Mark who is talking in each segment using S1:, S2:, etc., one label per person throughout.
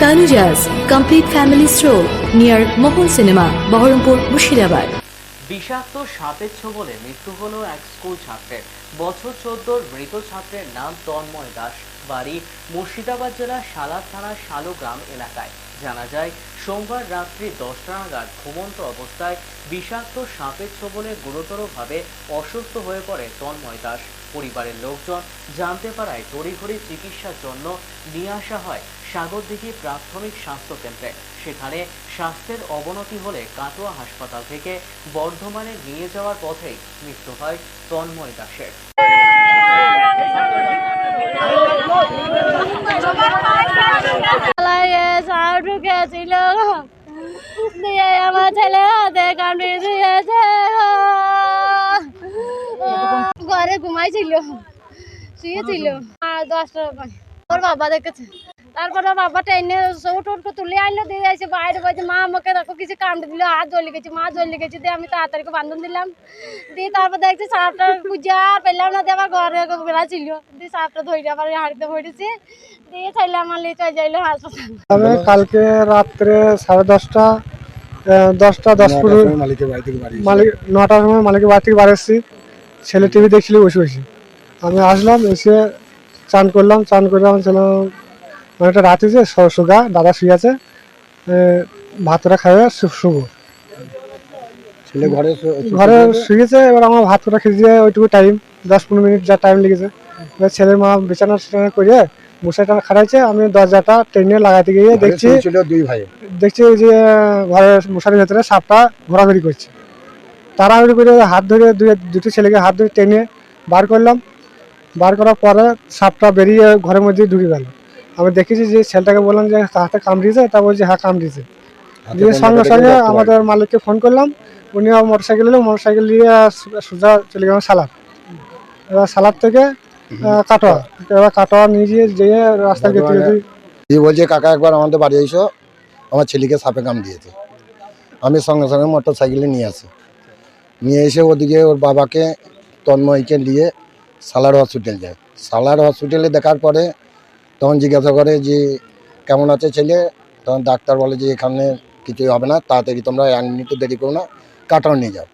S1: Tanujas Complete Family Stroll near Mohon Cinema, Baharampur, Mushirabad.
S2: বিষাক্ত সাপের ছোবলে মৃত্যু হলো এক স্কুল ছাত্রের। বছর চোদ্দোর মৃত ছাত্রের নাম তন্ময় দাস বাড়ি মুর্শিদাবাদ জেলার সালাদ থানার শালুগ্রাম এলাকায়। জানা যায় সোমবার রাত্রি দশটা নাগাদ ঘুমন্ত অবস্থায় বিষাক্ত সাপের ছোবলে গুরুতরভাবে অসুস্থ হয়ে পড়ে তন্ময় দাস। পরিবারের লোকজন জানতে পারায় তড়িঘড়ি চিকিৎসার জন্য নিয়ে আসা হয়। সাগরদিঘি প্রাথমিক স্বাস্থ্য কেন্দ্রে। সেখানে স্বাস্থ্যের অবনতি হলে কাটোয়া হাসপাতাল থেকে বর্ধমানে নিয়ে যাওয়ার পথেই মৃত্যু হয় তন্ময় দাসের।
S3: ছেলে ঘরে ঘুমাইছিল, শুয়েছিল। আর দশটার ওর বাবা দেখেছে। তারপর ওর বাবা ট্রেনে সৌট উঠ তুলে আনলো দিয়ে এসে বাইরে বলছে মা আমাকে দেখো কিছু কামড়ে দিল হাত জ্বলে গেছে মা জ্বলে গেছে দিয়ে আমি তাড়াতাড়ি করে বান্ধন দিলাম। দিয়ে তারপর দেখছি সাপটা খুঁজে আর পেলাম না দিয়ে আবার ঘরে বেড়া ছিল। দিয়ে সাপটা ধরে আবার হাড়িতে ভরেছে দিয়ে চাইলে আমার লিয়ে চলে যাইলো হাসপাতাল।
S4: আমি কালকে রাত্রে সাড়ে দশটা দশটা দশ পনেরো
S5: মালিকের বাড়ি থেকে বাড়ি
S4: মালিক নটার সময় মালিকের বাড়ি থেকে বাড়ি এসেছি। ছেলে টিভি দেখছিল বসে বসে। আমি আসলাম এসে চান করলাম চান করে আমার ছেলে অনেকটা রাত হয়েছে সুগা দাদা শুয়ে আছে। ভাতটা খাবে শুভ
S5: ছেলে ঘরে
S4: ঘরে শুয়েছে এবার আমার ভাত কটা খেতে দিয়ে ওইটুকু টাইম দশ পনেরো মিনিট যা টাইম লেগেছে। এবার ছেলের মা বিছানা টিছানা করে মশাইটা খাড়াইছে আমি দরজাটা ট্রেনে লাগাতে গিয়ে দেখছি
S5: দুই ভাই।
S4: দেখছি ওই যে ঘরের মশারির ভেতরে সাপটা ঘোরাঘুরি করছে। তাড়াহুড়ি করে হাত ধরে দুই দুটি ছেলেকে হাত ধরে টেনে বার করলাম। বার করার পরে সাপটা বেরিয়ে ঘরের মধ্যে ঢুকে গেল। আমি দেখেছি যে ছেলেটাকে বললাম যে হাতে কামড়িয়েছে তা বলছে হ্যাঁ কামড়িয়েছে দিয়ে সঙ্গে সঙ্গে আমাদের মালিককে ফোন করলাম। উনি মোটর সাইকেল এলো মোটর সাইকেল নিয়ে সোজা চলে গেলাম সালাদ। এবার সালাদ থেকে কাটোয়া। এবার কাটোয়া নিয়ে গিয়ে যেয়ে রাস্তা গেতে
S5: দিয়ে বলছে কাকা একবার আমাদের বাড়ি এসো আমার ছেলেকে সাপে কাম দিয়েছে। আমি সঙ্গে সঙ্গে মোটর সাইকেলে নিয়ে আসি। নিয়ে এসে ওদিকে ওর বাবাকে তন্ময়কে নিয়ে সালার হসপিটাল যায়। সালার হসপিটালে দেখার পরে তখন জিজ্ঞাসা করে যে, কেমন আছে ছেলে? তখন ডাক্তার বলে যে, এখানে কিছুই হবে না, তাড়াতাড়ি তোমরা এক মিনিটও দেরি করো না কাটোয়া নিয়ে যাও।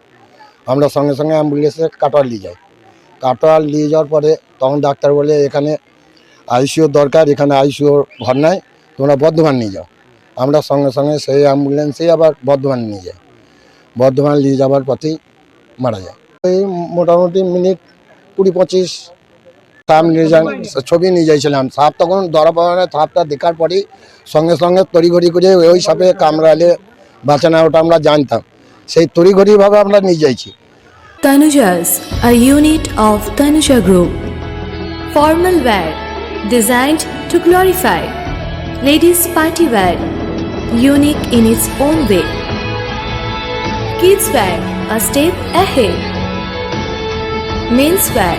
S5: আমরা সঙ্গে সঙ্গে অ্যাম্বুলেন্সে কাটোয়া নিয়ে যাই। কাটোয়া নিয়ে যাওয়ার পরে তখন ডাক্তার বলে, এখানে আইসিওর দরকার, এখানে আইসিওর ঘর নাই, তোমরা বর্ধমান নিয়ে যাও। আমরা সঙ্গে সঙ্গে সেই অ্যাম্বুলেন্সেই আবার বর্ধমান নিয়ে যাই। বর্ধমান নিয়ে যাওয়ার পথেই মারা যায়। এই মোটামুটি মিনিট কুড়ি পঁচিশ ছবি নিয়ে যাইছিলাম। সাপ তখন ধরা পড়ে সাপটা দেখার পরেই সঙ্গে সঙ্গে তড়িঘড়ি করে ওই সাপে কামড়ালে বাঁচানা ওটা আমরা জানতাম। সেই তড়িঘড়িভাবে আমরা নিয়ে যাইছি।
S1: Tanuja's a unit of Tanuja group formal wear design to glorify ladies party wear unique in its own way kids wear a step ahead men's wear